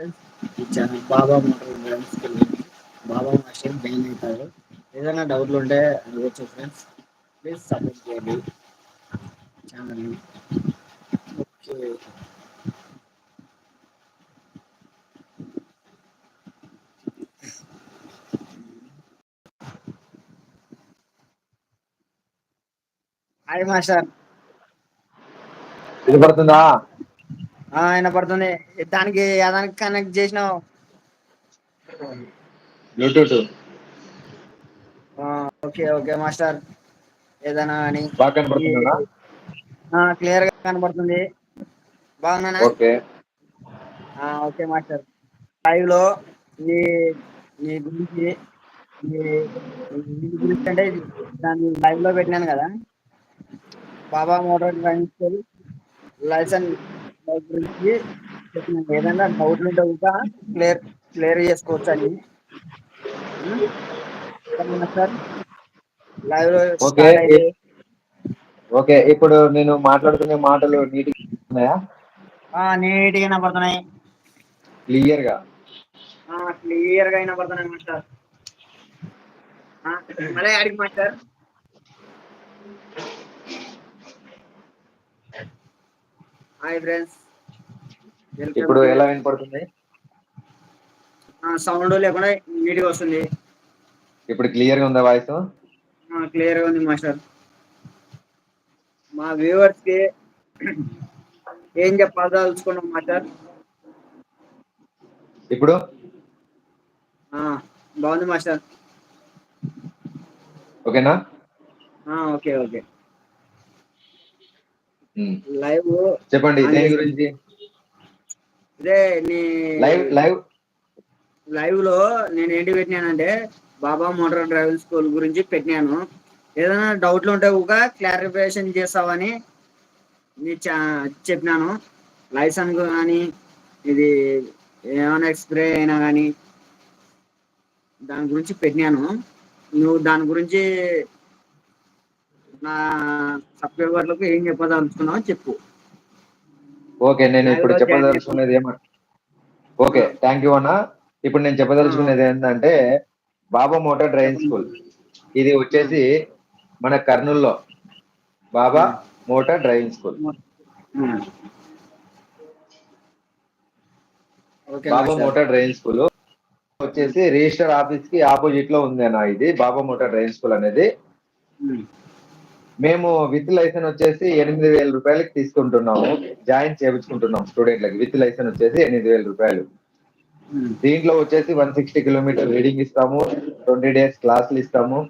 Friends ఈ channel Baba motor driving school Baba master Bain అవుతాడు ఏదైనా డౌట్లు ఉంటే అడగచ్చు ఫ్రెండ్స్ ప్లీజ్ సపోర్ట్ చేయండి. ఛానల్ని ఓకే హాయ్ మాస్టర్ వినపడుతుందా? ఆ, వినపడుతుంది దానికి దానికి కనెక్ట్ చేసినావు. బ్లూటూత్. ఆ, ఓకే ఓకే మాస్టర్. ఏదైనా అని. బాగా కనపడుతుందా? క్లియర్గా కనబడుతుంది బాగున్నానా? ఓకే. ఆ, ఓకే మాస్టర్. లైవ్లో నీ నీ గురించి గురించి అంటే దాన్ని లైవ్లో పెట్టినాను కదా. Baba motor driving school licence గురించి ఏదైనా డౌట్లు ఉంటే కూడా క్లియర్ క్లియర్ చేసుకోవచ్చు అని సార్? Live okay. ఇప్పుడు నేను మాట్లాడుతున్న మాటలు నీట్ ఉన్నాయా? నీట్గా వినపడుతున్నాయి. క్లియర్గా క్లియర్గా వినపడుతున్నాయి మాస్టర్ మళ్ళీ అడిగి మాస్టర్ హాయ్ ఫ్రెండ్స్ ఇప్పుడు ఎలా వినపడుతుంది? సౌండ్ లేకుండా నీట్గా వస్తుంది. ఇప్పుడు క్లియర్గా ఉందా వాయిస్ క్లియర్గా ఉంది మాస్టర్. మా వ్యూవర్స్కి ఏం చెప్పాల్సుకున్నాం మాస్టర్? ఇప్పుడు? ఆ, బాగుంది మాస్టర్. ఓకేనా? Okay okay. లైవ్ చెప్పండి దేని. గురించి? ఇదే నీ లైవ్ లైవ్. లైవ్లో నేను ఏంటి పెట్టినానంటే బాబా మోటార్ డ్రైవింగ్ స్కూల్ గురించి పెట్టినాను. ఏదైనా డౌట్లు ఉంటే కూడా క్లారిఫికేషన్ చేస్తావని చెప్పినాను. లైసెన్స్ కానీ ఇది ఏమైనా ఎక్స్ప్రే అయినా కానీ దాని గురించి పెట్టినాను. నువ్వు దాని గురించి నా సబ్స్క్రైబర్లకు ఏం చెప్పదలుచుకున్నావో చెప్పు. ఓకే నేను ఇప్పుడు చెప్పదలుచుకునేది ఏమ ఓకే థ్యాంక్ యూ అన్న. ఇప్పుడు నేను చెప్పదలుచుకునేది ఏంటంటే బాబా మోటార్ డ్రైవింగ్ స్కూల్. ఇది వచ్చేసి మన కర్నూల్లో. Baba motor driving school. Okay Baba. Motor driving school. వచ్చేసి రిజిస్టర్ ఆఫీస్కి ఆపోజిట్లో ఉంది అన్న ఇది బాబా మోటార్ డ్రైవింగ్ స్కూల్ అనేది. మేము విత్ లైసెన్స్ వచ్చేసి ఎనిమిది వేల రూపాయలకి తీసుకుంటున్నాము. జాయిన్ చేయించుకుంటున్నాం స్టూడెంట్లకి. విత్ లైసెన్స్ వచ్చేసి ఎనిమిది వేల రూపాయలు. దీంట్లో వచ్చేసి వన్ సిక్స్టీ కిలోమీటర్ రీడింగ్ ఇస్తాము. ట్వంటీ డేస్ క్లాసులు ఇస్తాము.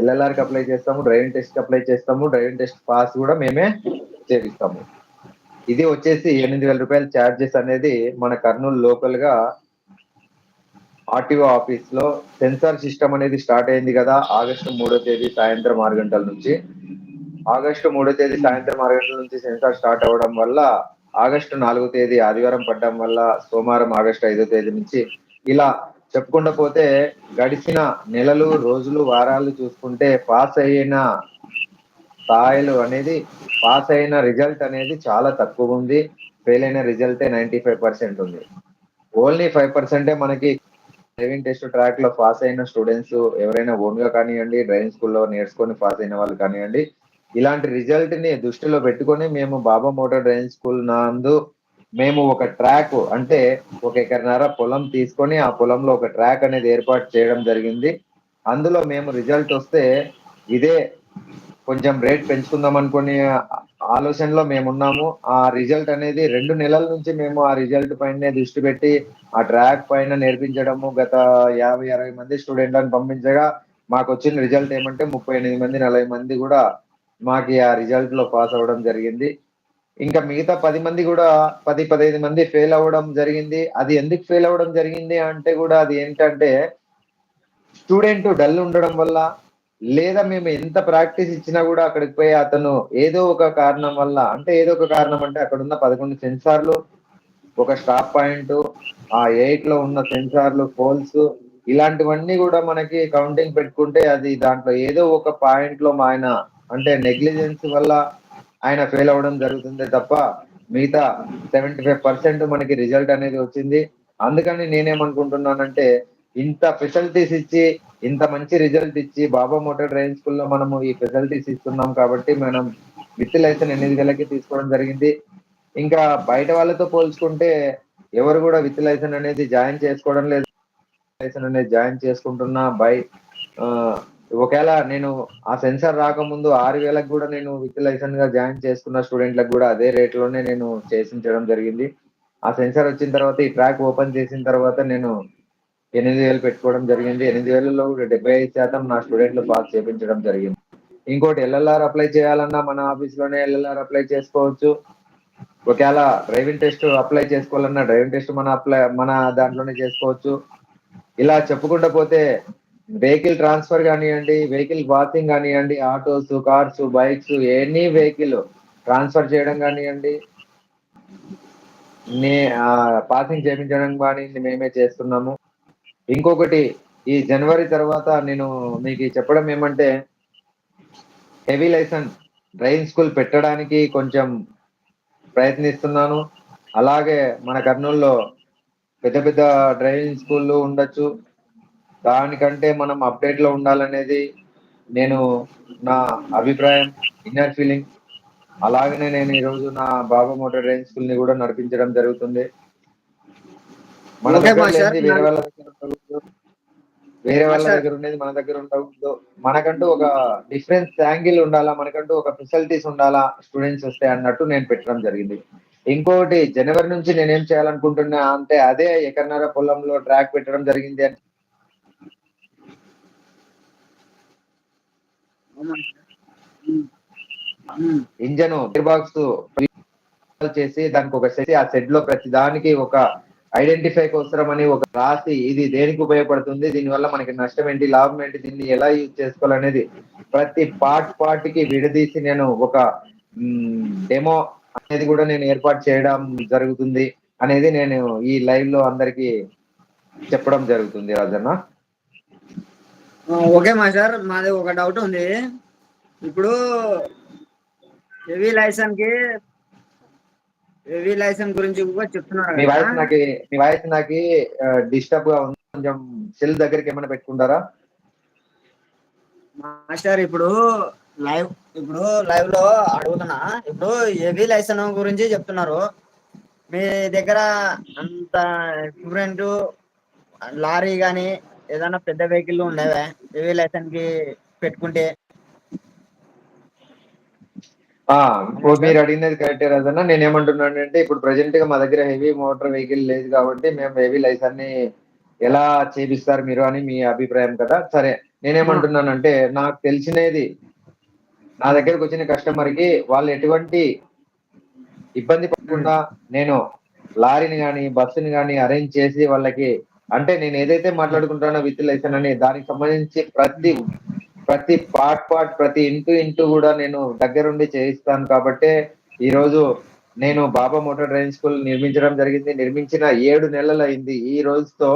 ఎల్ఎల్ఆర్కి అప్లై చేస్తాము. డ్రైవింగ్ టెస్ట్ అప్లై చేస్తాము. డ్రైవింగ్ టెస్ట్ పాస్ కూడా మేమే చేపిస్తాము. ఇది వచ్చేసి ఎనిమిది వేల రూపాయల ఛార్జెస్ అనేది మన కర్నూలు లోకల్గా ఆర్టీఓ ఆఫీస్లో సెన్సార్ సిస్టమ్ అనేది స్టార్ట్ అయింది కదా ఆగస్టు మూడో తేదీ సాయంత్రం ఆరు గంటల నుంచి. ఆగస్టు మూడో తేదీ సాయంత్రం ఆరు గంటల నుంచి సెన్సార్ స్టార్ట్ అవ్వడం వల్ల ఆగస్టు నాలుగో తేదీ ఆదివారం పడ్డం వల్ల సోమవారం ఆగస్టు ఐదో తేదీ నుంచి ఇలా చెప్పుకుంటూ పోతే గడిచిన నెలలు రోజులు వారాలు చూసుకుంటే పాస్ అయిన స్థాయిలు అనేది పాస్ అయిన రిజల్ట్ అనేది చాలా తక్కువ ఉంది. ఫెయిల్ అయిన రిజల్టే నైంటీ ఫైవ్ పర్సెంట్ ఉంది. ఓన్లీ ఫైవ్ పర్సెంటే మనకి డ్రైవింగ్ టెస్ట్ ట్రాక్లో పాస్ అయిన స్టూడెంట్స్ ఎవరైనా ఓన్గా కానివ్వండి డ్రైవింగ్ స్కూల్లో నేర్చుకొని పాస్ అయిన వాళ్ళు కానివ్వండి ఇలాంటి రిజల్ట్ని దృష్టిలో పెట్టుకొని మేము బాబా మోటార్ డ్రైవింగ్ స్కూల్ నందు మేము ఒక ట్రాక్ అంటే ఒక ఎకరన్నర పొలం తీసుకొని ఆ పొలంలో ఒక ట్రాక్ అనేది ఏర్పాటు చేయడం జరిగింది. అందులో మేము రిజల్ట్ వస్తే ఇదే కొంచెం రేట్ పెంచుకుందాం అనుకునే ఆలోచనలో మేము ఉన్నాము. ఆ రిజల్ట్ అనేది రెండు నెలల నుంచి మేము ఆ రిజల్ట్ పైనే దృష్టి పెట్టి ఆ ట్రాక్ పైన నేర్పించడము గత యాభై అరవై మంది స్టూడెంట్లను పంపించగా మాకు వచ్చిన రిజల్ట్ ఏమంటే ముప్పై ఎనిమిది మంది నలభై మంది కూడా మాకు ఆ రిజల్ట్లో పాస్ అవ్వడం జరిగింది. ఇంకా మిగతా పది మంది కూడా పది పదహైదు మంది ఫెయిల్ అవ్వడం జరిగింది. అది ఎందుకు ఫెయిల్ అవ్వడం జరిగింది అంటే కూడా అది ఏంటంటే స్టూడెంట్ డల్ ఉండడం వల్ల లేదా మేము ఎంత ప్రాక్టీస్ ఇచ్చినా కూడా అక్కడికి పోయి అతను ఏదో ఒక కారణం వల్ల అంటే ఏదో ఒక కారణం అంటే అక్కడ ఉన్న పదకొండు సెన్సార్లు ఒక స్టాప్ పాయింట్ ఆ ఎయిట్లో ఉన్న సెన్సార్లు పోల్స్ ఇలాంటివన్నీ కూడా మనకి కౌంటింగ్ పెట్టుకుంటే అది దాంట్లో ఏదో ఒక పాయింట్లో మా ఆయన అంటే నెగ్లిజెన్స్ వల్ల ఆయన ఫెయిల్ అవ్వడం జరుగుతుంది తప్ప మిగతా సెవెంటీ ఫైవ్ పర్సెంట్ మనకి రిజల్ట్ అనేది వచ్చింది. అందుకని నేనేమనుకుంటున్నానంటే ఇంత ఫెసిలిటీస్ ఇచ్చి ఇంత మంచి రిజల్ట్ ఇచ్చి బాబా మోటార్ డ్రైవింగ్ స్కూల్లో మనము ఈ ఫెసిలిటీస్ ఇస్తున్నాం కాబట్టి మనం విత్ లైసెన్స్ ఎనిమిది వేలకి తీసుకోవడం జరిగింది. ఇంకా బయట వాళ్ళతో పోల్చుకుంటే ఎవరు కూడా విత్ లైసెన్స్ అనేది జాయిన్ చేసుకోవడం లేదు. లైసెన్స్ అనేది జాయిన్ చేసుకుంటున్నా బై ఒకవేళ నేను ఆ సెన్సార్ రాకముందు ఆరు వేలకు కూడా నేను విత్ లైసెన్స్గా జాయిన్ చేసుకున్న స్టూడెంట్లకు కూడా అదే రేట్లోనే నేను చేసించడం జరిగింది. ఆ సెన్సార్ వచ్చిన తర్వాత ఈ ట్రాక్ ఓపెన్ చేసిన తర్వాత నేను ఎనిమిది వేలు పెట్టుకోవడం జరిగింది. ఎనిమిది వేలలో కూడా డెబ్బై ఐదు శాతం నా స్టూడెంట్లు పాస్ చేపించడం జరిగింది. ఇంకోటి ఎల్ఎల్ఆర్ అప్లై చేయాలన్నా మన ఆఫీస్లోనే ఎల్ఎల్ఆర్ అప్లై చేసుకోవచ్చు. ఒకవేళ డ్రైవింగ్ టెస్ట్ అప్లై చేసుకోవాలన్నా డ్రైవింగ్ టెస్ట్ మన అప్లై మన దాంట్లోనే చేసుకోవచ్చు. ఇలా చెప్పుకుంటూ పోతే వెహికల్ ట్రాన్స్ఫర్ కానివ్వండి వెహికల్ వాషింగ్ కానివ్వండి autos cars bikes any vehicle transfer చేయడం కానివ్వండి నే పాసింగ్ చేయించడం కానివ్వండి మేమే చేస్తున్నాము. ఇంకొకటి ఈ జనవరి తర్వాత నేను మీకు చెప్పడం ఏమంటే హెవీ లైసెన్స్ డ్రైవింగ్ స్కూల్ పెట్టడానికి కొంచెం ప్రయత్నిస్తున్నాను. అలాగే మన కర్నూలులో పెద్ద పెద్ద డ్రైవింగ్ స్కూళ్ళు ఉండొచ్చు. దానికంటే మనం అప్డేట్లో ఉండాలనేది నేను నా అభిప్రాయం ఇన్నర్ ఫీలింగ్ అలాగనే నేను ఈ రోజు నా బాబా మోటార్ డ్రైవింగ్ స్కూల్ని కూడా నడిపించడం జరుగుతుంది మన దగ్గర వేరే వాళ్ళ దగ్గర ఉండకూడదు. వేరే వాళ్ళ మాస్టర్. దగ్గర ఉండేది మన దగ్గర ఉండకూడదు మనకంటూ ఒక డిఫరెన్స్ యాంగిల్ ఉండాలా మనకంటూ ఒక ఫెసిలిటీస్ ఉండాలా స్టూడెంట్స్ వస్తే అన్నట్టు నేను పెట్టడం జరిగింది ఇంకోటి జనవరి నుంచి నేనేం చేయాలనుకుంటున్నా అంటే అదే ఎకరన్నర పొలంలో ట్రాక్ పెట్టడం జరిగింది అని ఇంజన్ గేర్ బాక్స్ చేసి దానికి ఒక సెట్ ఆ సెట్లో ప్రతి దానికి ఒక ఐడెంటిఫై అవసరం అని ఒక రాసి ఇది దేనికి ఉపయోగపడుతుంది దీని వల్ల మనకి నష్టం ఏంటి లాభం ఏంటి దీన్ని ఎలా యూజ్ చేసుకోవాలనేది ప్రతి పార్ట్ పార్ట్కి విడదీసి నేను ఒక డెమో అనేది కూడా నేను ఏర్పాటు చేయడం జరుగుతుంది అనేది నేను ఈ లైవ్లో అందరికి చెప్పడం జరుగుతుంది రాజన్న. Okay master. మాది ఒక డౌట్ ఉంది. ఇప్పుడు హెవీ లైసెన్స్కి హెవీ లైసెన్స్ గురించి కూడా చెప్తున్నారు మీ వాయిస్ నాకు మీ వాయిస్ నాకు డిస్టర్బ్గా ఉంది. కొంచెం సెల్ దగ్గరికి ఏమైనా పెట్టుకుంటారా? మాస్టర్ ఇప్పుడు లైవ్ ఇప్పుడు లైవ్లో అడుగుతున్నా. ఇప్పుడు హెవీ లైసెన్స్ గురించి చెప్తున్నారు. మీ దగ్గర అంత ఎక్విప్మెంట్ లారీ గాని ఏదైనా పెద్ద వెహికల్ ఉండేవా ఏవి లైసెన్స్కి పెట్టుకుంటే? ఆ, మీరు అడిగినది కరెక్టే రాజన్న. నేను ఏమంటున్నాను అంటే ఇప్పుడు ప్రెసెంట్గా మా దగ్గర హెవీ మోటార్ వెహికల్ లేదు కాబట్టి మేము హెవీ లైసెన్స్ని ఎలా చేపిస్తారు మీరు అని మీ అభిప్రాయం కదా. సరే నేనేమంటున్నానంటే నాకు తెలిసినది నా దగ్గరకు వచ్చిన కస్టమర్కి వాళ్ళు ఎటువంటి ఇబ్బంది పడకుండా నేను లారీని కానీ బస్సుని కానీ అరేంజ్ చేసి వాళ్ళకి అంటే నేను ఏదైతే మాట్లాడుకుంటానో విత్ లెసన్ అని దానికి సంబంధించి ప్రతి ప్రతి పార్ట్ పార్ట్ ప్రతి ఇంటూ ఇంటూ కూడా నేను దగ్గరుండి చేయిస్తాను కాబట్టే ఈరోజు నేను బాబా మోటార్ డ్రైవింగ్ స్కూల్ నిర్మించడం జరిగింది. నిర్మించిన ఏడు నెలలు అయింది. ఈ రోజుతో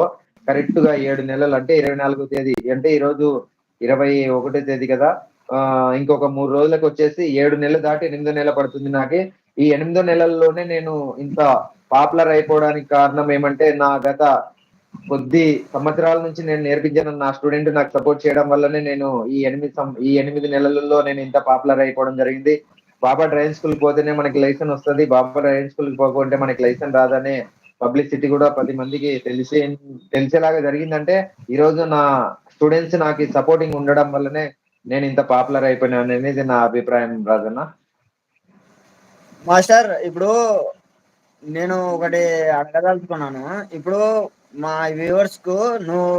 కరెక్ట్గా ఏడు నెలలు అంటే ఇరవై నాలుగో తేదీ అంటే ఈ రోజు ఇరవై ఒకటో తేదీ కదా. ఇంకొక మూడు రోజులకు వచ్చేసి ఏడు నెలలు దాటి ఎనిమిదో నెల పడుతుంది నాకు. ఈ ఎనిమిదో నెలల్లోనే నేను ఇంత పాపులర్ అయిపోవడానికి కారణం ఏమంటే నా గత కొద్ది సంవత్సరాల నుంచి నేను నేర్పించాను. నా స్టూడెంట్ నాకు సపోర్ట్ చేయడం వల్లనే నేను ఈ ఎనిమిది సం- ఈ ఎనిమిది నెలలలో నేను ఇంత పాపులర్ అయిపోవడం జరిగింది. బాబా డ్రైవింగ్ స్కూల్ పోతేనే మనకి లైసెన్స్ వస్తుంది. బాబా డ్రైవింగ్ స్కూల్ పోకుంటే మనకి లైసెన్స్ రాదనే పబ్లిసిటీ కూడా పది మందికి తెలిసే తెలిసేలాగా జరిగిందంటే ఈ రోజు నా స్టూడెంట్స్ నాకు సపోర్టింగ్ ఉండడం వల్లనే నేను ఇంత పాపులర్ అయిపోయినాను అనేది నా అభిప్రాయం రాజన్న. మాస్టర్ ఇప్పుడు నేను ఒకటి అడగదలుచుకున్నాను ఇప్పుడు మా వ్యూవర్స్కు నువ్వు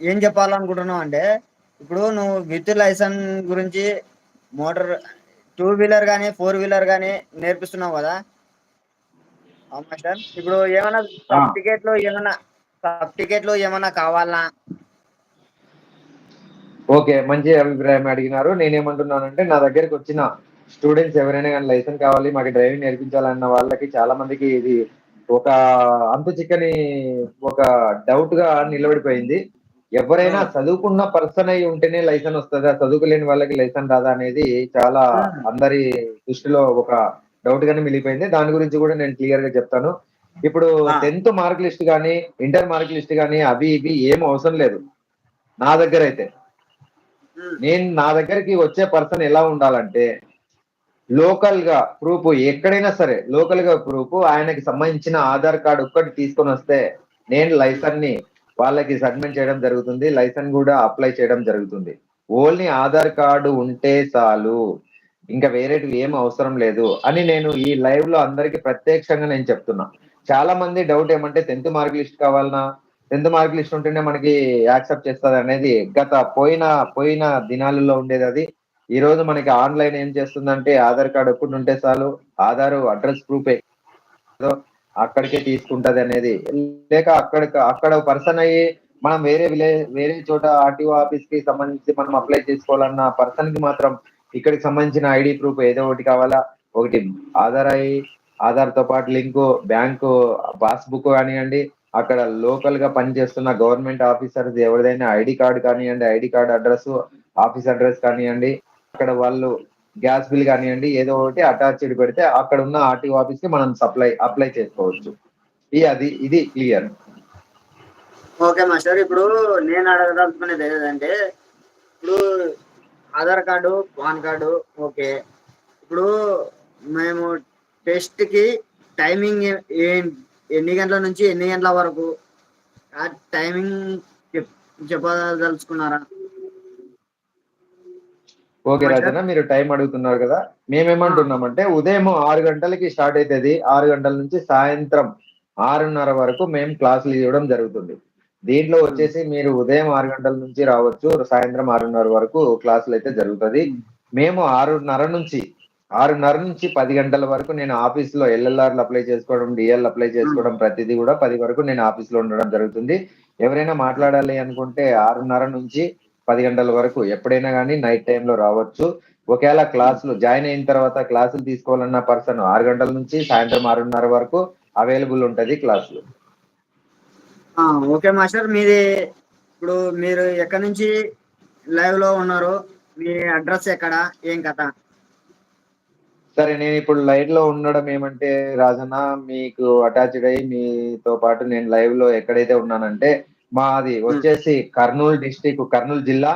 ఏం చెప్పాలనుకుంటున్నావు అంటే ఇప్పుడు నువ్వు విత్ లైసెన్స్ గురించి మోటార్ టూ వీలర్ కానీ ఫోర్ వీలర్ కానీ నేర్పిస్తున్నావు కదా? మాస్టర్ ఇప్పుడు ఏమైనా సర్టిఫికేట్లు ఏమైనా సర్టిఫికేట్లు ఏమైనా కావాలా? ఓకే మంచి అభిప్రాయం అడిగినారు. నేనేమంటున్నానంటే నా దగ్గరికి వచ్చిన స్టూడెంట్స్ ఎవరైనా కానీ లైసెన్స్ కావాలి మాకు డ్రైవింగ్ నేర్పించాలన్న వాళ్ళకి చాలా మందికి ఇది ఒక అంతు చిక్కని ఒక డౌట్గా నిలబడిపోయింది. ఎవరైనా చదువుకున్న పర్సన్ అయి ఉంటేనే లైసెన్స్ వస్తుందా. చదువుకోలేని వాళ్ళకి లైసెన్స్ రాదా అనేది చాలా అందరి దృష్టిలో ఒక డౌట్ గానే మిగిలిపోయింది. దాని గురించి కూడా నేను క్లియర్గా చెప్తాను. ఇప్పుడు. టెన్త్ మార్క్ లిస్ట్ కానీ ఇంటర్ మార్క్ లిస్ట్ కానీ అవి ఇవి ఏం అవసరం లేదు. నా దగ్గర అయితే. నేను నా దగ్గరికి వచ్చే పర్సన్ ఎలా ఉండాలంటే లోకల్గా ప్రూఫ్ ఎక్కడైనా సరే లోకల్గా ప్రూఫ్ ఆయనకి సంబంధించిన ఆధార్ కార్డు ఒక్కటి తీసుకొని వస్తే నేను లైసెన్స్ని వాళ్ళకి సబ్మిట్ చేయడం జరుగుతుంది లైసెన్స్ కూడా అప్లై చేయడం జరుగుతుంది. ఓన్లీ ఆధార్ కార్డు ఉంటే చాలు ఇంకా వేరేటివి ఏం అవసరం లేదు అని నేను ఈ లైవ్లో అందరికి ప్రత్యక్షంగా నేను చెప్తున్నా. చాలా మంది డౌట్ ఏమంటే టెన్త్ మార్క్ లిస్ట్ కావాలనా టెన్త్ మార్క్ లిస్ట్ ఉంటేనే మనకి యాక్సెప్ట్ చేస్తుంది అనేది గత పోయిన పోయిన దినాలలో ఉండేది అది. ఈ రోజు మనకి ఆన్లైన్ ఏం చేస్తుందంటే ఆధార్ కార్డు ఒక్కటి ఉంటే చాలు ఆధార్ అడ్రస్ ప్రూఫ్ అక్కడికే తీసుకుంటది అనేది. లేక అక్కడ అక్కడ పర్సన్ అయ్యి మనం వేరే విలేజ్ వేరే చోట ఆర్టీఓ ఆఫీస్కి సంబంధించి మనం అప్లై చేసుకోవాలన్న పర్సన్కి మాత్రం ఇక్కడికి సంబంధించిన ఐడి ప్రూఫ్ ఏదో ఒకటి కావాలా? ఒకటి ఆధార్ అయ్యి ఆధార్తో పాటు లింక్ బ్యాంకు పాస్బుక్ కానివ్వండి అక్కడ లోకల్గా పనిచేస్తున్న గవర్నమెంట్ ఆఫీసర్ ఎవరిదైనా ఐడి కార్డు కానివ్వండి ID card address office address కానివ్వండి అక్కడ వాళ్ళు గ్యాస్ బిల్ కానివ్వండి ఏదో ఒకటి అటాచ్డ్ పెడితే అక్కడ ఉన్న ఆర్టీఓ ఆఫీస్కి మనం సప్లై అప్లై చేసుకోవచ్చు. ఈ అది ఇది క్లియర్. ఓకే మాస్టర్ ఇప్పుడు నేను అడగదలుచుకునేది ఏంటంటే ఇప్పుడు Aadhaar card PAN card okay. ఇప్పుడు మేము టెస్ట్కి టైమింగ్ ఎన్ని గంటల నుంచి ఎన్ని గంటల వరకు? ఆ టైమింగ్ చెప్- చెప్పదలుచుకున్నారా? ఓకే రాజన్న మీరు టైం అడుగుతున్నారు కదా. మేమేమంటున్నామంటే ఉదయం ఆరు గంటలకి స్టార్ట్ అవుతుంది ఆరు గంటల నుంచి సాయంత్రం ఆరున్నర వరకు మేము క్లాసులు ఇవ్వడం జరుగుతుంది. దీంట్లో వచ్చేసి మీరు ఉదయం ఆరు గంటల నుంచి రావచ్చు సాయంత్రం ఆరున్నర వరకు క్లాసులు అయితే జరుగుతుంది. మేము ఆరున్నర నుంచి ఆరున్నర నుంచి పది గంటల వరకు నేను ఆఫీస్లో ఎల్ఎల్ఆర్లు అప్లై చేసుకోవడం డిఎల్ అప్లై చేసుకోవడం ప్రతిదీ కూడా పది వరకు నేను ఆఫీస్లో ఉండడం జరుగుతుంది. ఎవరైనా మాట్లాడాలి అనుకుంటే ఆరున్నర నుంచి పది గంటల వరకు ఎప్పుడైనా కానీ నైట్ టైంలో రావచ్చు. ఒకవేళ క్లాసులు జాయిన్ అయిన తర్వాత క్లాసులు తీసుకోవాలన్న పర్సన్ ఆరు గంటల నుంచి సాయంత్రం ఆరున్నర వరకు అవైలబుల్ ఉంటది క్లాసులు. Okay master. మీది ఇప్పుడు మీరు ఎక్కడి నుంచి లైవ్లో ఉన్నారు? మీ అడ్రస్ ఎక్కడ? ఏం కథ? సరే నేను ఇప్పుడు లైవ్లో ఉండడం ఏమంటే రాజన్న మీకు అటాచ్డ్ అయ్యి మీతో పాటు నేను లైవ్లో ఎక్కడైతే ఉన్నానంటే మాది వచ్చేసి కర్నూలు డిస్టిక్ కర్నూలు జిల్లా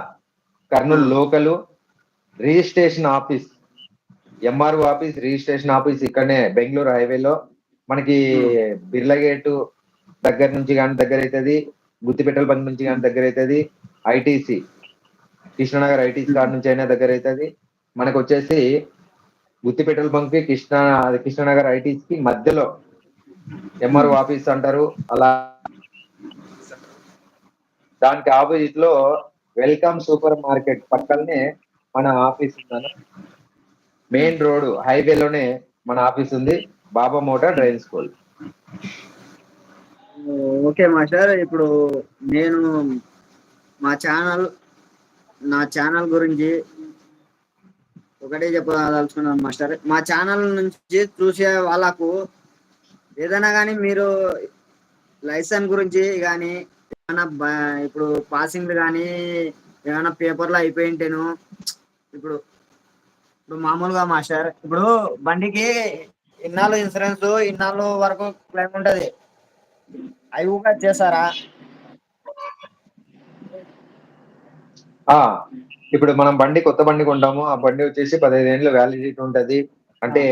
Kurnool local. Registration office MRO office registration office ఇక్కడనే బెంగళూరు హైవేలో. మనకి బిర్లా గేటు దగ్గర నుంచి కానీ దగ్గర అవుతుంది గుత్తిపెట్టల బంక్ నుంచి కానీ దగ్గర అవుతుంది ఐటీసీ కృష్ణనగర్ ఐటీసీ కాడ నుంచి అయినా దగ్గర అవుతుంది. మనకు వచ్చేసి గుత్తిపెట్టల బంక్కి కృష్ణ కృష్ణనగర్ ఐటీసీ కి మధ్యలో ఎంఆర్ఓ ఆఫీస్ అంటారు. అలా దానికి ఆపోజిట్లో వెల్కమ్ సూపర్ మార్కెట్ పక్కనే మన ఆఫీస్ ఉందన్న. మెయిన్ రోడ్ హైవేలోనే మన ఆఫీస్ ఉంది. Baba motor driving school. Okay master ఇప్పుడు నేను మా ఛానల్ నా ఛానల్ గురించి ఒకటే చెప్పదలుచుకున్నాను మాస్టర్ మా ఛానల్ నుంచి చూసే వాళ్ళకు ఏదైనా కానీ మీరు లైసెన్స్ గురించి కానీ ఏమైనా ఇప్పుడు పాసింగ్ కానీ ఏమైనా పేపర్లో అయిపోయింటేను ఇప్పుడు ఇప్పుడు మామూలుగా మాస్టర్ ఇప్పుడు బండికి ఇన్నాళ్ళు ఇన్సూరెన్స్ ఇన్నాళ్ళు వరకు క్లెయిమ్ ఉంటది. అవి కూడా చేస్తారా ఆ ఇప్పుడు మనం బండి కొత్త బండి కొంటాము. ఆ బండి వచ్చేసి పదహైదు ఏళ్ళు వ్యాలిడిటీ ఉంటది. అంటే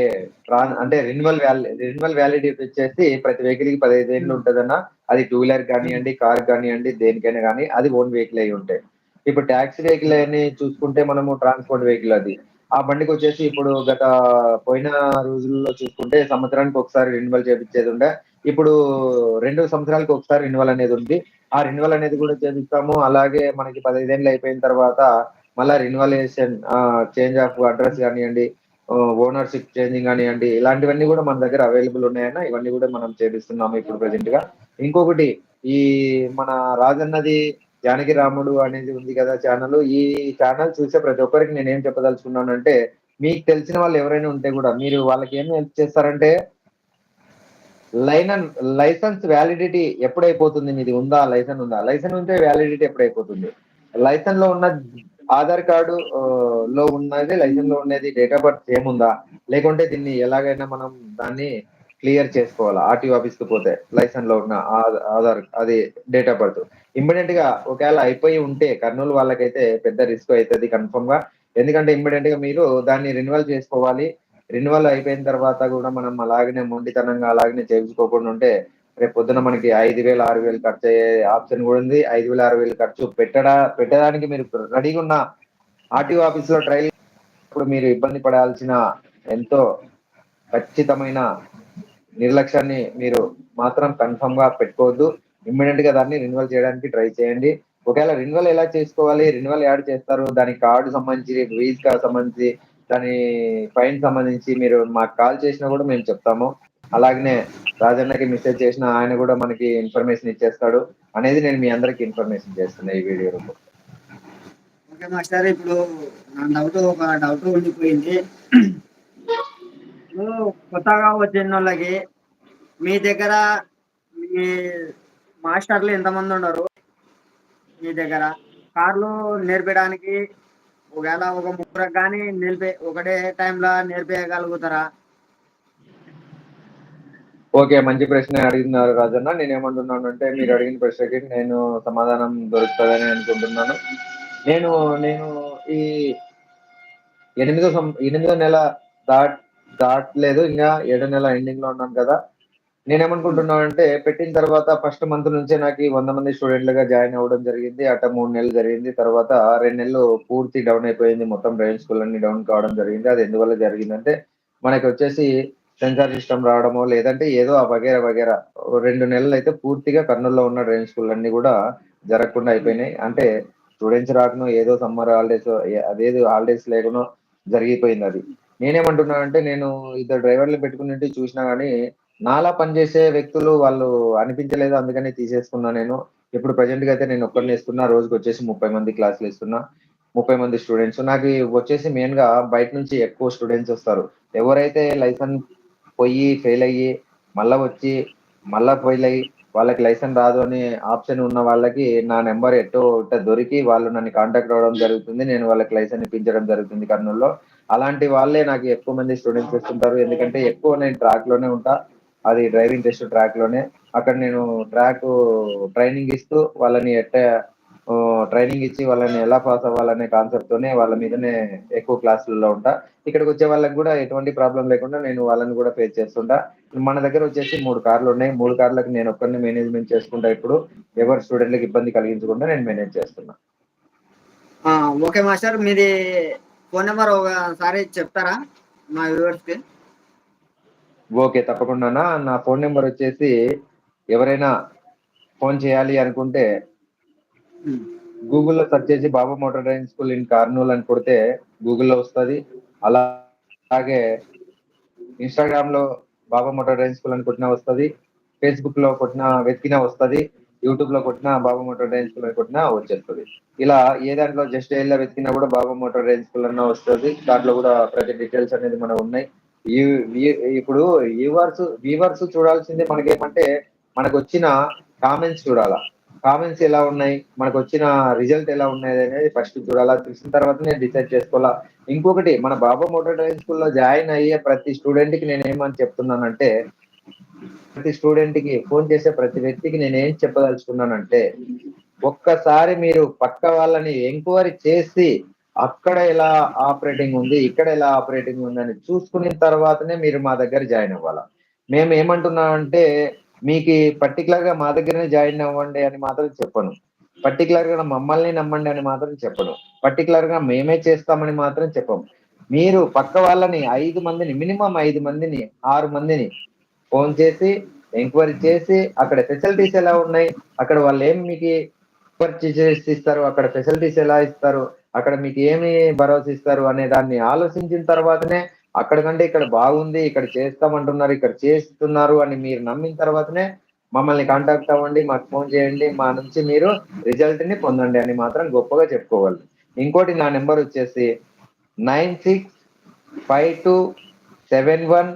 ట్రాన్- అంటే రెన్యువల్ రెన్యువల్ వ్యాలిడిటీ వచ్చేసి ప్రతి వెహికల్కి పదహైదు ఏళ్ళు ఉంటదన్న అది టూ వీలర్ కానివ్వండి కార్ కానివ్వండి దేనికైనా కానీ అది ఓన్ వెహికల్ అయి ఉంటాయి. ఇప్పుడు ట్యాక్సీ వెహికల్ అని చూసుకుంటే మనము ట్రాన్స్పోర్ట్ వెహికల్ అది. ఆ బండికి వచ్చేసి ఇప్పుడు గత పోయిన రోజుల్లో చూసుకుంటే సంవత్సరానికి ఒకసారి రెన్యువల్ చేపించేది ఉండే. ఇప్పుడు రెండు సంవత్సరాలకు ఒకసారి రెన్యువల్ అనేది ఉంది. ఆ రెన్యువల్ అనేది కూడా చేపిస్తాము. అలాగే మనకి పదహైదేళ్ళు అయిపోయిన తర్వాత మళ్ళా రెన్యువలేషన్ చేంజ్ ఆఫ్ అడ్రస్ కానివ్వండి ఓనర్షిప్ చేంజింగ్ కానివ్వండి ఇలాంటివన్నీ కూడా మన దగ్గర అవైలబుల్ ఉన్నాయన్న ఇవన్నీ కూడా మనం చేపిస్తున్నాము ఇప్పుడు ప్రెసెంట్గా. ఇంకొకటి ఈ మన రాజన్నది జానకి రాముడు అనేది ఉంది కదా ఛానల్ ఈ ఛానల్ చూసే ప్రతి ఒక్కరికి నేను ఏం చెప్పదలుచుకున్నానంటే మీకు తెలిసిన వాళ్ళు ఎవరైనా ఉంటే కూడా మీరు వాళ్ళకి ఏం హెల్ప్ చేస్తారంటే లైన్ లైసెన్స్ వ్యాలిడిటీ ఎప్పుడైపోతుంది? మీది ఉందా? లైసెన్స్ ఉందా? లైసెన్స్ ఉంటే వ్యాలిడిటీ ఎప్పుడైపోతుంది? లైసెన్స్లో ఉన్న ఆధార్ కార్డు లో ఉన్నది లైసెన్స్లో ఉన్నది డేట్ ఆఫ్ బర్త్ సేమ్ ఉందా లేకుంటే దీన్ని ఎలాగైనా మనం దాన్ని క్లియర్ చేసుకోవాలి? ఆర్టీఓ ఆఫీస్కి పోతే లైసెన్స్లో ఉన్న ఆధార్ అది డేట్ ఆఫ్ బర్త్. ఇమ్మీడియట్గా ఒకవేళ అయిపోయి ఉంటే కర్నూలు వాళ్ళకైతే పెద్ద రిస్క్ అవుతుంది కన్ఫర్మ్గా ఎందుకంటే ఇమ్మీడియట్గా మీరు దాన్ని రెన్యువల్ చేసుకోవాలి. రెన్యువల్ అయిపోయిన తర్వాత కూడా మనం అలాగనే మొండితనంగా అలాగనే చేయించుకోకుండా ఉంటే రేపు పొద్దున మనకి ఐదు వేలు ఆరు వేలు ఖర్చు అయ్యే ఆప్షన్ కూడా ఉంది. ఐదు వేలు ఆరు వేలు ఖర్చు పెట్టడా పెట్టడానికి మీరు రెడీగా ఉన్న ఆర్టీఓ ఆఫీస్లో ట్రైల్ ఇప్పుడు మీరు ఇబ్బంది పడాల్సిన ఎంతో ఖచ్చితమైన నిర్లక్ష్యాన్ని మీరు మాత్రం కన్ఫర్మ్గా పెట్టుకోవద్దు. ఇమ్మీడియట్గా దాన్ని రెన్యువల్ చేయడానికి ట్రై చేయండి. ఒకవేళ రెన్యువల్ ఎలా చేసుకోవాలి రెన్యువల్ యాడ్ చేస్తారు దాని కార్డు సంబంధించి వీజ్ కా సంబంధించి దాని ఫైన్ సంబంధించి మీరు మాకు కాల్ చేసినా కూడా మేము చెప్తాము. అలాగనే రాజన్నకి మెసేజ్ చేసిన ఆయన కూడా మనకి ఇన్ఫర్మేషన్ ఇచ్చేస్తాడు అనేది నేను మీ అందరికి ఇన్ఫర్మేషన్ చేస్తున్నా ఈ వీడియో రూపంలో. ఓకే మాస్టర్ ఇప్పుడు నా డౌట్ ఒక డౌట్ ఉండిపోయింది. ఇప్పుడు కొత్తగా వచ్చిన వాళ్ళకి మీ దగ్గర మీ మాస్టర్లు ఎంతమంది ఉన్నారు? మీ దగ్గర కార్లు నేర్పడానికి ఒకవేళ ఒక ముగ్గురు కానీ నిలిపే ఒకటే టైంలో నేర్పేయగలుగుతారా? ఓకే మంచి ప్రశ్న అడిగినారు రాజన్న. నేను ఏమంటున్నాను అంటే మీరు అడిగిన ప్రశ్నకి నేను సమాధానం దొరుకుతుందని అనుకుంటున్నాను. నేను నేను ఈ ఎనిమిదో సం- ఎనిమిదో నెల దాట్ దాటలేదు. ఇంకా ఏడో నెల ఎండింగ్లో ఉన్నాను కదా. నేనేమనుకుంటున్నాను అంటే పెట్టిన తర్వాత ఫస్ట్ మంత్ నుంచే నాకు ఈ వంద మంది స్టూడెంట్లుగా జాయిన్ అవ్వడం జరిగింది. అట మూడు నెలలు జరిగింది. తర్వాత రెండు నెలలు పూర్తి డౌన్ అయిపోయింది. మొత్తం డ్రైవింగ్ స్కూల్ అన్ని డౌన్ కావడం జరిగింది. అది ఎందువల్ల జరిగిందంటే మనకి వచ్చేసి సెన్సార్ సిస్టమ్ రావడమో లేదంటే ఏదో ఆ వగేరా వగేరా రెండు నెలలు అయితే పూర్తిగా కర్నూలులో ఉన్న డ్రైవింగ్ స్కూల్ అన్ని కూడా జరగకుండా అయిపోయినాయి. అంటే స్టూడెంట్స్ రాకను ఏదో సమ్మర్ హాలిడేస్ అదేదో హాలిడేస్ లేకునో జరిగిపోయింది అది. నేనేమంటున్నానంటే నేను ఇద్దరు డ్రైవర్లు పెట్టుకుని చూసినా కానీ నాలా పనిచేసే వ్యక్తులు వాళ్ళు అనిపించలేదు అందుకని తీసేసుకున్నా నేను. ఇప్పుడు ప్రజెంట్గా అయితే నేను ఒక్కరిని ఇస్తున్నా రోజుకి వచ్చేసి ముప్పై మంది క్లాసులు ఇస్తున్నా ముప్పై మంది స్టూడెంట్స్. నాకు వచ్చేసి మెయిన్గా బయట నుంచి ఎక్కువ స్టూడెంట్స్ వస్తారు. ఎవరైతే లైసెన్స్ పోయి ఫెయిల్ అయ్యి మళ్ళా వచ్చి మళ్ళా ఫెయిల్ అయ్యి వాళ్ళకి లైసెన్స్ రాదు అని ఆప్షన్ ఉన్న వాళ్ళకి నా నెంబర్ ఎట్టో ఇట్ట దొరికి వాళ్ళు నన్ను కాంటాక్ట్ అవ్వడం జరుగుతుంది నేను వాళ్ళకి లైసెన్స్ ఇప్పించడం జరుగుతుంది కర్నూలులో. అలాంటి వాళ్ళే నాకు ఎక్కువ మంది స్టూడెంట్స్ వస్తుంటారు ఎందుకంటే ఎక్కువ నేను ట్రాక్లోనే ఉంటా. అది డ్రైవింగ్ టెస్ట్ ట్రాక్లోనే. అక్కడ నేను ట్రాక్ ట్రైనింగ్ ఇస్తూ వాళ్ళని ఎట్ట ట్రైనింగ్ ఇచ్చి వాళ్ళని ఎలా పాస్ అవ్వాలనే కాన్సెప్ట్ తోనే వాళ్ళ మీదనే ఎక్కువ క్లాసులలో ఉంటా. ఇక్కడికి వచ్చే వాళ్ళకి కూడా ఎటువంటి ప్రాబ్లం లేకుండా నేను వాళ్ళని కూడా ఫేస్ చేస్తుంటా. మన దగ్గర వచ్చేసి మూడు కార్లు ఉన్నాయి. మూడు కార్లకు నేను ఒక్కరిని మేనేజ్మెంట్ చేసుకుంటా. ఇప్పుడు ఎవరు స్టూడెంట్లకు ఇబ్బంది కలిగించకుండా నేను మేనేజ్ చేస్తున్నా. Okay master. మీది ఫోన్ నెంబర్ ఒకసారి చెప్తారా మా వ్యూవర్స్కి? ఓకే తప్పకుండా నా ఫోన్ నెంబర్ వచ్చేసి ఎవరైనా ఫోన్ చేయాలి అనుకుంటే. గూగుల్లో సెర్చ్ చేసి Baba motor driving school in Kurnool అని కొడితే గూగుల్లో వస్తుంది. అలాగే ఇన్స్టాగ్రామ్లో బాబా మోటార్ డ్రైవింగ్ స్కూల్ అని కొట్టినా వస్తుంది. ఫేస్బుక్లో కొట్టినా వెతికినా వస్తుంది. యూట్యూబ్లో కొట్టినా బాబా మోటార్ డ్రైవింగ్ స్కూల్ అని కొట్టినా వచ్చేస్తుంది. ఇలా ఏ దాంట్లో జస్ట్ ఏళ్ళ వెతికినా కూడా బాబా మోటార్ డ్రైవింగ్ స్కూల్ అన్న వస్తుంది. దాంట్లో కూడా ప్రతి డీటెయిల్స్ అనేది మనం ఉన్నాయి. ఇప్పుడు వ్యూవర్స్ వ్యూవర్స్ చూడాల్సింది మనకేమంటే మనకు వచ్చిన కామెంట్స్ చూడాలా. కామెంట్స్ ఎలా ఉన్నాయి? మనకు వచ్చిన రిజల్ట్ ఎలా ఉన్నాయి అనేది ఫస్ట్ చూడాలా. చూసిన తర్వాతనే డిసైడ్ చేసుకోవాలా? ఇంకొకటి మన బాబా మోటార్ డ్రైవింగ్ స్కూల్లో జాయిన్ అయ్యే ప్రతి స్టూడెంట్కి నేను ఏమని చెప్తున్నానంటే ప్రతి స్టూడెంట్కి ఫోన్ చేసే ప్రతి వ్యక్తికి నేను ఏం చెప్పదలుచుకున్నానంటే ఒక్కసారి మీరు పక్క వాళ్ళని ఎంక్వైరీ చేసి అక్కడ ఎలా ఆపరేటింగ్ ఉంది ఇక్కడ ఎలా ఆపరేటింగ్ ఉంది అని చూసుకున్న తర్వాతనే మీరు మా దగ్గర జాయిన్ అవ్వాలా? మేము ఏమంటున్నామంటే మీకు పర్టికులర్గా మా దగ్గరనే జాయిన్ అవ్వండి అని మాత్రం చెప్పను. పర్టికులర్గా మమ్మల్ని నమ్మండి అని మాత్రం చెప్పను. పర్టికులర్గా మేమే చేస్తామని మాత్రం చెప్పము. మీరు పక్క వాళ్ళని ఐదు మందిని మినిమం ఐదు మందిని ఆరు మందిని ఫోన్ చేసి ఎంక్వైరీ చేసి అక్కడ ఫెసిలిటీస్ ఎలా ఉన్నాయి అక్కడ వాళ్ళు ఏం మీకు పర్చేస్ ఇస్తారు అక్కడ ఫెసిలిటీస్ ఎలా ఇస్తారు అక్కడ మీకు ఏమి భరోసా ఇస్తారు అనే దాన్ని ఆలోచించిన తర్వాతనే అక్కడ కంటే ఇక్కడ బాగుంది ఇక్కడ చేస్తామంటున్నారు ఇక్కడ చేస్తున్నారు అని మీరు నమ్మిన తర్వాతనే మమ్మల్ని కాంటాక్ట్ అవ్వండి మాకు ఫోన్ చేయండి మా నుంచి మీరు రిజల్ట్ని పొందండి అని మాత్రం గొప్పగా చెప్పుకోవాలి ఇంకోటి నా నెంబర్ వచ్చేసి nine six five two seven one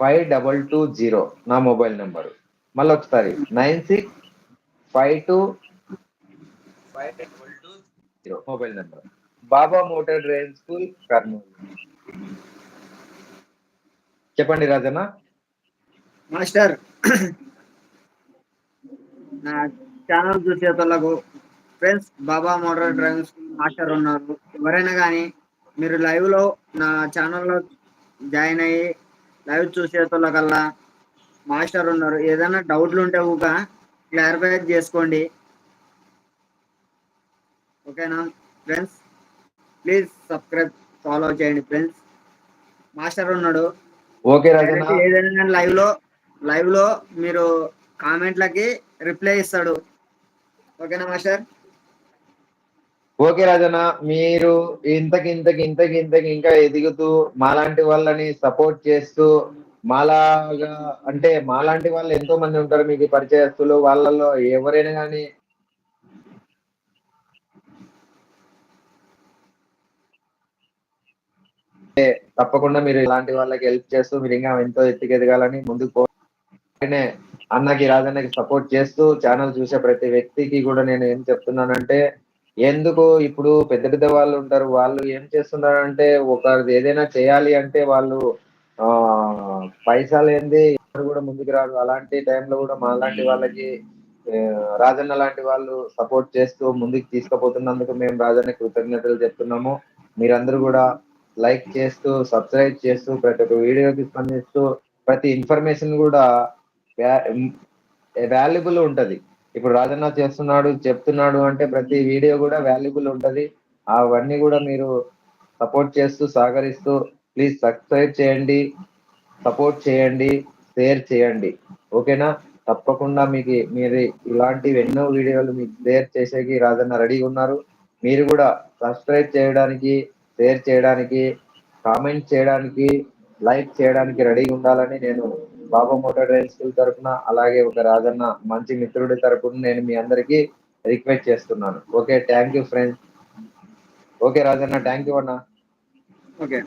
five double two zero నా మొబైల్ నెంబర్ మళ్ళీ ఒకసారి nine six five two five double two zero mobile number Baba motor driving school Kurnool. చెప్పండి రాజన్న. మాస్టర్ నా ఛానల్ చూసే వాళ్ళకు friends Baba model driving school master ఉన్నారు. ఎవరైనా కానీ మీరు లైవ్లో నా ఛానల్లో జాయిన్ అయ్యి లైవ్ చూసేతోళ్ళకల్లా మాస్టర్ ఉన్నారు. ఏదైనా డౌట్లు ఉంటే ఊక క్లారిఫై చేసుకోండి. ఓకేనా ఫ్రెండ్స్ ప్లీజ్ సబ్స్క్రైబ్ ఫాలో చేయండి. ఫ్రెండ్స్ మాస్టర్ ఉన్నాడు. ఓకే రాజన్న లైవ్లో లైవ్లో మీరు కామెంట్లకి రిప్లై ఇస్తాడు. ఓకేనా మాస్టర్? ఓకే రాజన్న మీరు ఇంతకి ఇంతకి ఇంతకి ఇంతకి ఇంకా ఎదుగుతూ మాలాంటి వాళ్ళని సపోర్ట్ చేస్తూ మాలాగా అంటే మాలాంటి వాళ్ళు ఎంతో మంది ఉంటారు మీకు పరిచయస్తులు. వాళ్ళలో ఎవరైనా కానీ తప్పకుండా మీరు ఇలాంటి వాళ్ళకి హెల్ప్ చేస్తూ మీరు ఇంకా ఎంతో ఎత్తుకెదగాలని ముందుకు పో అన్నకి రాజన్నకి సపోర్ట్ చేస్తూ ఛానల్ చూసే ప్రతి వ్యక్తికి కూడా నేను ఏం చెప్తున్నానంటే ఎందుకు ఇప్పుడు పెద్ద పెద్ద వాళ్ళు ఉంటారు వాళ్ళు ఏం చేస్తున్నారంటే ఒక ఏదైనా చేయాలి అంటే వాళ్ళు ఆ పైసలు ఏంది ఎవరు కూడా ముందుకు రాదు అలాంటి టైంలో కూడా మా లాంటి వాళ్ళకి రాజన్న లాంటి వాళ్ళు సపోర్ట్ చేస్తూ ముందుకు తీసుకుపోతున్నందుకు మేము రాజన్న కృతజ్ఞతలు చెప్తున్నాము. మీరందరూ కూడా లైక్ చేస్తూ సబ్స్క్రైబ్ చేస్తూ ప్రతి ఒక్క వీడియోకి స్పందిస్తూ ప్రతి ఇన్ఫర్మేషన్ కూడా వాల్యుబుల్ ఉంటది. ఇప్పుడు రాజన్న చేస్తున్నాడు చెప్తున్నాడు అంటే ప్రతి వీడియో కూడా వాల్యుబుల్ ఉంటది. అవన్నీ కూడా మీరు సపోర్ట్ చేస్తూ సహకరిస్తూ ప్లీజ్ సబ్స్క్రైబ్ చేయండి సపోర్ట్ చేయండి షేర్ చేయండి. ఓకేనా? తప్పకుండా మీకు మీరు ఇలాంటివి ఎన్నో వీడియోలు మీకు షేర్ చేసేకి రాజన్న రెడీగా ఉన్నారు. మీరు కూడా సబ్స్క్రైబ్ చేయడానికి షేర్ చేయడానికి కామెంట్ చేయడానికి లైక్ చేయడానికి రెడీగా ఉండాలని నేను బాబా మోటార్ డ్రైవింగ్ స్కూల్ తరఫున అలాగే ఒక రాజన్న మంచి మిత్రుడి తరఫున నేను మీ అందరికీ రిక్వెస్ట్ చేస్తున్నాను. Okay thank you friends. Okay Rajanna thank you అన్న. ఓకే.